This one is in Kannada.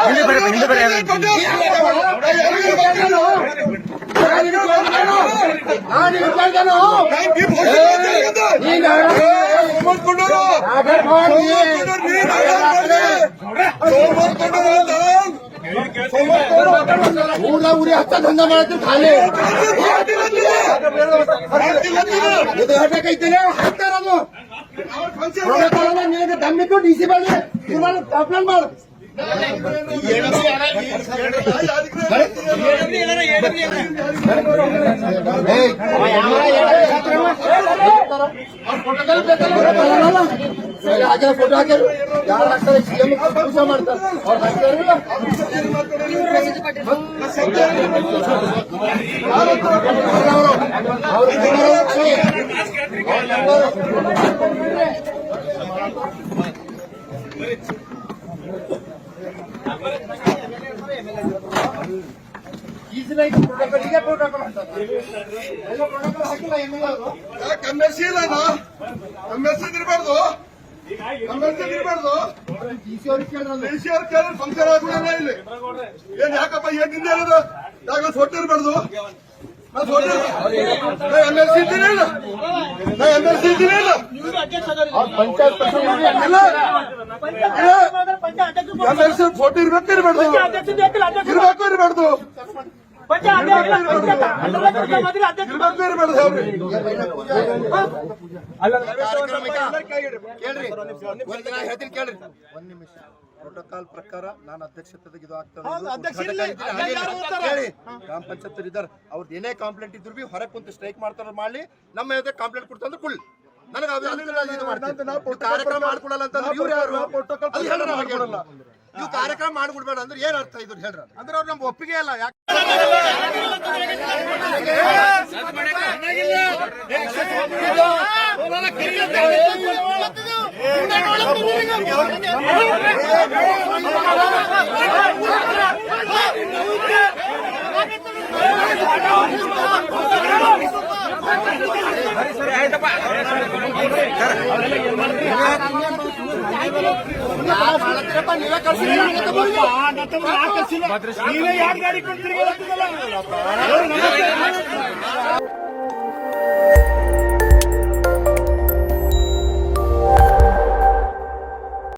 ಹಿಂದೆ ಬರ್ರಿ ಹಿಂದೆ ಬರ್ರಿ ಊರ ಊರಿ ಹತ್ತ ದಂಧ ಮಾಡ್ತೀವಿ ಖಾಲಿ ಹಾಕೈತೇನೆ ಹಾಕ್ತಾರದು ಪ್ರೋಟೋಕಾಲ್ ನಿನಗೆ ದಮ್ಮಿತ್ತು ಡಿ ಸಿ ಬಾಳಿ. ಕಂಪ್ಲೇಂಟ್ ಮಾಡು ಹಾಕ್ಯಾರ ಫೋಟೋ ಹಾಕ್ಯಾರ ಯಾರು ಹಾಕ್ತಾರೆ ಸಿಎಂ ಪೂಜೆ ಮಾಡ್ತಾರೆ ಅವ್ರು ಹಾಕ್ತಾರಿಲ್ಲ ಈಸಿನಾಗಿ ಪ್ರೋಟೋಕಾಲ್ ಈಗ ಪ್ರೋಟೋಕಾಲ್ ಅಂತಾರೆ ಎಲ್ಲ ಪ್ರೋಟೋಕಾಲ್ ಹಾಕಿಲ್ಲ ಎಮ್ಮೆಲ್ ಅವರು ಕಮ್ಮೆರ್ಸಿ ಇಲ್ಲ. ಕಮ್ಮೆರ್ಸಿ ಇರ್ಬಾರ್ದು ಕಮ್ಮೆರ್ಸಿ ಇರ್ಬಾರ್ದು ಡಿ ಸಿ ಅವ್ರಿಗೆ ಕೇಳಿದ್ರಲ್ಲ ದೇಶಿ ಅವ್ರ ಕೇಳಿ ಫಂಕ್ಷನ್ ಆಗುದಿಲ್ಲ ಇಲ್ಲಿ ಏನ್ ಯಾಕಪ್ಪ ಏನ್ನಿಂದ ಹೇಳೋದು ಯಾಕೆ ಸೊಟ್ಟಿರ್ಬಾರ್ದು ನಾ ಎಂ ಎಲ್ ಸಿ ಇದ್ದೀನಿ ಇಲ್ಲ ನಾ ಎಂ ಎಲ್ ಸಿ ಇದ್ದೀನಿ ಇಲ್ಲ ಪಂಚಾಯತ್ ಫೋಟೋ ಇರ್ಬೇಕು ಇರ್ಬಾರ್ದು ಇರ್ಬೇಕು ಇರ್ಬಾರ್ದು ಹೇಳ್ತೀನಿ ಕೇಳ್ರಿ. ಒಂದ್ ನಿಮಿಷ. ಪ್ರೋಟೋಕಾಲ್ ಪ್ರಕಾರ ನಾನು ಅಧ್ಯಕ್ಷತೆಗೆ ಇದು ಆಗ್ತದೆ ಗ್ರಾಮ ಪಂಚಾಯತ್ ಇದ್ದಾರೆ. ಅವ್ರದ್ದು ಏನೇ ಕಂಪ್ಲೇಂಟ್ ಇದ್ರು ಬಿ ಹೊರಗೆ ಕುಂತು ಸ್ಟ್ರೈಕ್ ಮಾಡ್ತಾರ ಮಾಡ್ಲಿ. ನಮ್ಮ ಕಂಪ್ಲೇಂಟ್ ಕೊಡ್ತಂದ್ರೆ ಕುಲ್ ನನಗೆ ಇದು ಮಾಡ್ತೀನಿ. ನೀವು ಕಾರ್ಯಕ್ರಮ ಮಾಡ್ಕೊಡಲ್ಲ ಅಂತಂದ್ರೆ ಇವ್ರು ಯಾರು ಅದು ಹೇಳ್ರಿ ನಾವು ಹಾಗೆ ಮಾಡ್ಕೊಡಲ್ಲ. ನೀವು ಕಾರ್ಯಕ್ರಮ ಮಾಡ್ಬಿಡ್ಬೇಡ ಅಂದ್ರೆ ಏನ್ ಅರ್ಥ ಇದ್ರು ಹೇಳ್ರ ಅಂದ್ರೆ ಅವ್ರು ನಮ್ಗೆ ಒಪ್ಪಿಗೆ ಅಲ್ಲ ಯಾಕೆ ಸರಿ ಕಳ್ಸಿ ನೀವೇ ಯಾರು ಗಾಡಿ ಕೊಡ್ತೀರಿ